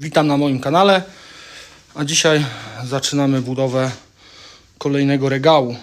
Witam na moim kanale, a dzisiaj zaczynamy budowę kolejnego regału.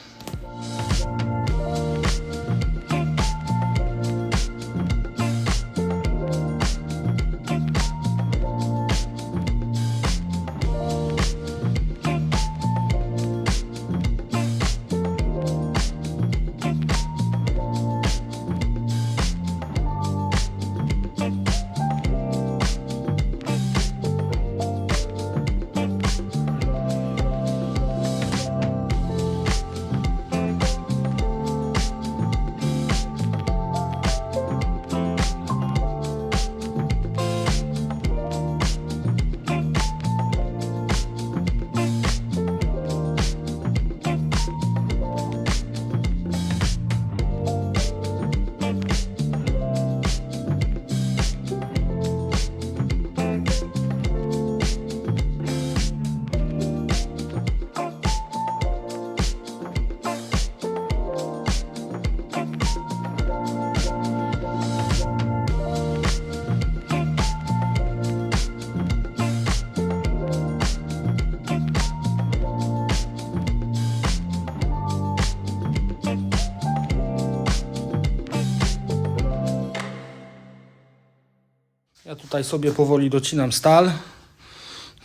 Ja tutaj sobie powoli docinam stal.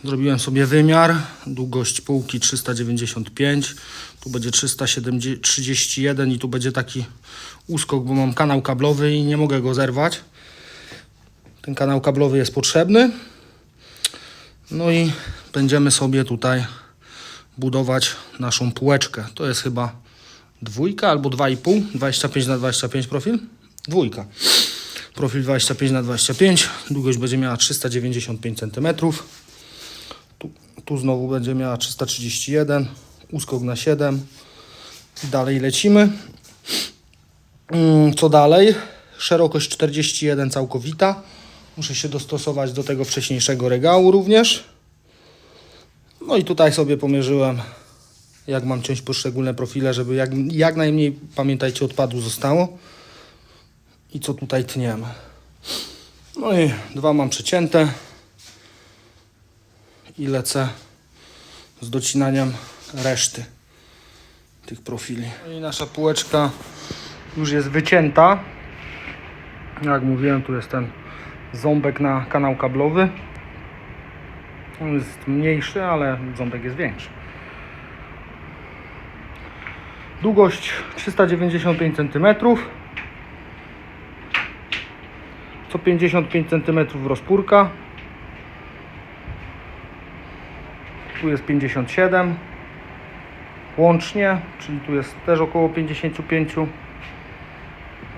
Zrobiłem sobie wymiar. Długość półki 395. Tu będzie 331 i tu będzie taki uskok, bo mam kanał kablowy i nie mogę go zerwać. Ten kanał kablowy jest potrzebny. No i będziemy sobie tutaj budować naszą półeczkę. To jest chyba dwójka albo 2,5. 25 na 25 profil? Dwójka. Profil 25 na 25 Długość będzie miała 395 cm. Tu, tu znowu będzie miała 331. Uskok na 7. I dalej lecimy. Mm, Co dalej? Szerokość 41 całkowita. Muszę się dostosować do tego wcześniejszego regału również. No i tutaj sobie pomierzyłem, jak mam ciąć poszczególne profile, żeby jak, jak najmniej, pamiętajcie, odpadu zostało i co tutaj tniemy. No i dwa mam przecięte i lecę z docinaniem reszty tych profili. No i nasza półeczka już jest wycięta. Jak mówiłem, tu jest ten ząbek na kanał kablowy. On jest mniejszy, ale ząbek jest większy. Długość 395 cm. Co 55 cm rozpórka. Tu jest 57 łącznie, czyli tu jest też około 55.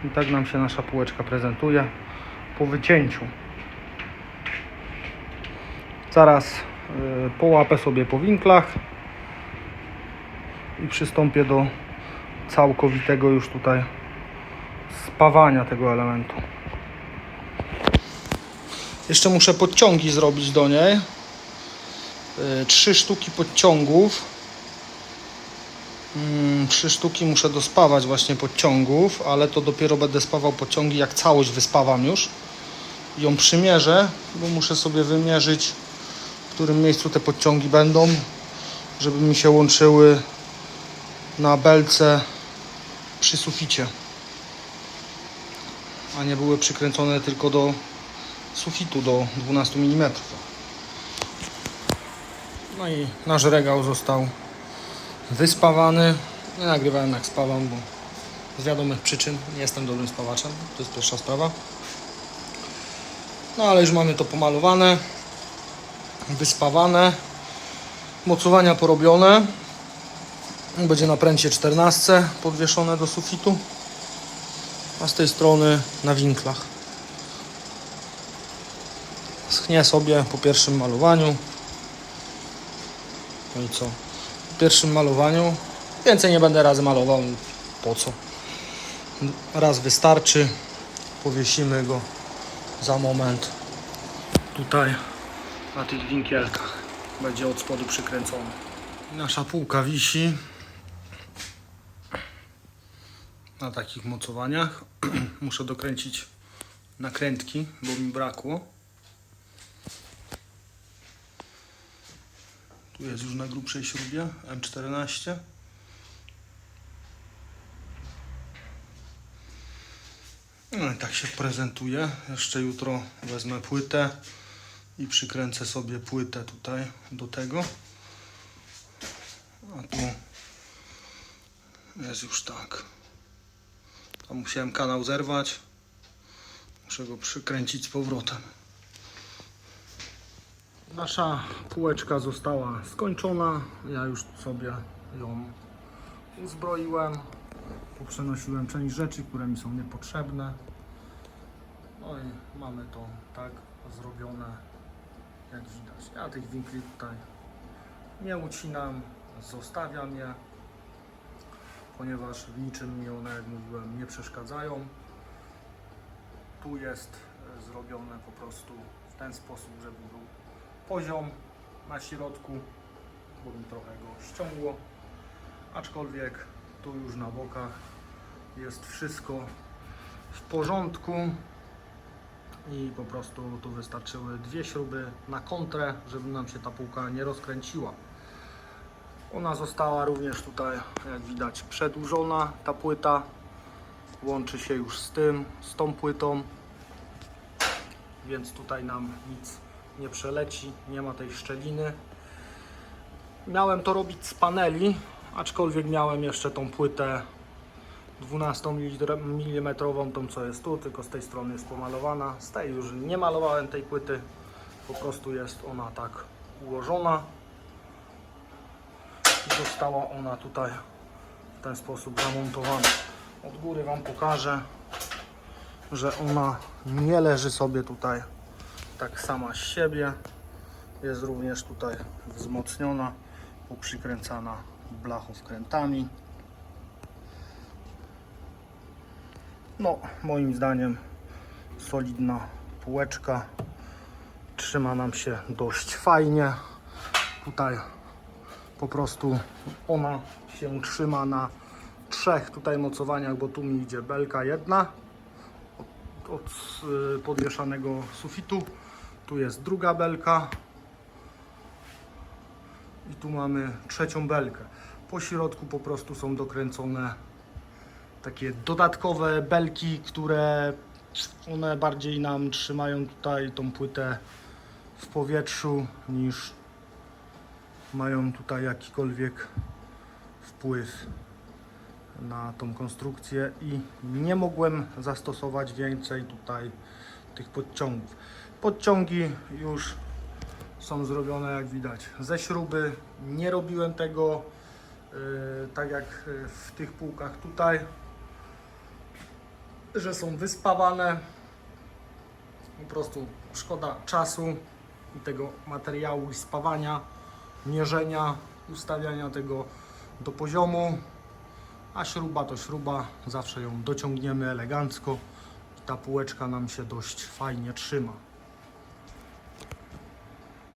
I tak nam się nasza półeczka prezentuje po wycięciu. Zaraz y, połapę sobie po winklach i przystąpię do całkowitego już tutaj spawania tego elementu. Jeszcze muszę podciągi zrobić do niej. Yy, Trzy sztuki podciągów. Mm, Trzy sztuki muszę dospawać właśnie podciągów, ale to dopiero będę spawał podciągi jak całość wyspawam już. Ją przymierzę, bo muszę sobie wymierzyć w którym miejscu te podciągi będą, żeby mi się łączyły na belce przy suficie. A nie były przykręcone tylko do sufitu do 12 mm. No i nasz regał został wyspawany. Nie nagrywałem jak spawam, bo z wiadomych przyczyn nie jestem dobrym spawaczem. To jest pierwsza sprawa. No ale już mamy to pomalowane, wyspawane, mocowania porobione. Będzie na pręcie 14 podwieszone do sufitu, a z tej strony na winklach schnie sobie po pierwszym malowaniu. No i co? Po pierwszym malowaniu więcej nie będę razy malował. Po co? Raz wystarczy. Powiesimy go za moment tutaj na tych winkielkach. Będzie od spodu przykręcony. Nasza półka wisi na takich mocowaniach. Muszę dokręcić nakrętki, bo mi brakło. Tu jest już na grubszej śrubie M14. No i tak się prezentuje. Jeszcze jutro wezmę płytę i przykręcę sobie płytę tutaj do tego. A tu jest już tak. Tam musiałem kanał zerwać. Muszę go przykręcić z powrotem. Nasza półeczka została skończona. Ja już sobie ją uzbroiłem. Poprzenosiłem część rzeczy, które mi są niepotrzebne. No i mamy to tak zrobione, jak widać. Ja tych winkli tutaj nie ucinam, zostawiam je, ponieważ w niczym mi one, jak mówiłem, nie przeszkadzają. Tu jest zrobione po prostu w ten sposób, żeby był poziom na środku, bo mi trochę go ściągło. Aczkolwiek tu już na bokach jest wszystko w porządku i po prostu tu wystarczyły dwie śruby na kontrę, żeby nam się ta półka nie rozkręciła. Ona została również tutaj, jak widać, przedłużona. Ta płyta łączy się już z tym, z tą płytą, więc tutaj nam nic nie przeleci, nie ma tej szczeliny. Miałem to robić z paneli, aczkolwiek miałem jeszcze tą płytę 12 mm, tą co jest tu, tylko z tej strony jest pomalowana. Z tej już nie malowałem tej płyty, po prostu jest ona tak ułożona. I została ona tutaj w ten sposób zamontowana. Od góry Wam pokażę, że ona nie leży sobie tutaj tak sama z siebie. Jest również tutaj wzmocniona, poprzykręcana blachowkrętami. No, moim zdaniem solidna półeczka. Trzyma nam się dość fajnie. Tutaj po prostu ona się trzyma na trzech tutaj mocowaniach, bo tu mi idzie belka jedna od, od y, podwieszanego sufitu. Tu jest druga belka. I tu mamy trzecią belkę. Po środku po prostu są dokręcone takie dodatkowe belki, które one bardziej nam trzymają tutaj tą płytę w powietrzu niż mają tutaj jakikolwiek wpływ na tą konstrukcję i nie mogłem zastosować więcej tutaj tych podciągów. Podciągi już są zrobione jak widać ze śruby. Nie robiłem tego yy, tak jak yy, w tych półkach tutaj, że są wyspawane. Po prostu szkoda czasu i tego materiału i spawania, mierzenia, ustawiania tego do poziomu. A śruba to śruba, zawsze ją dociągniemy elegancko ta półeczka nam się dość fajnie trzyma.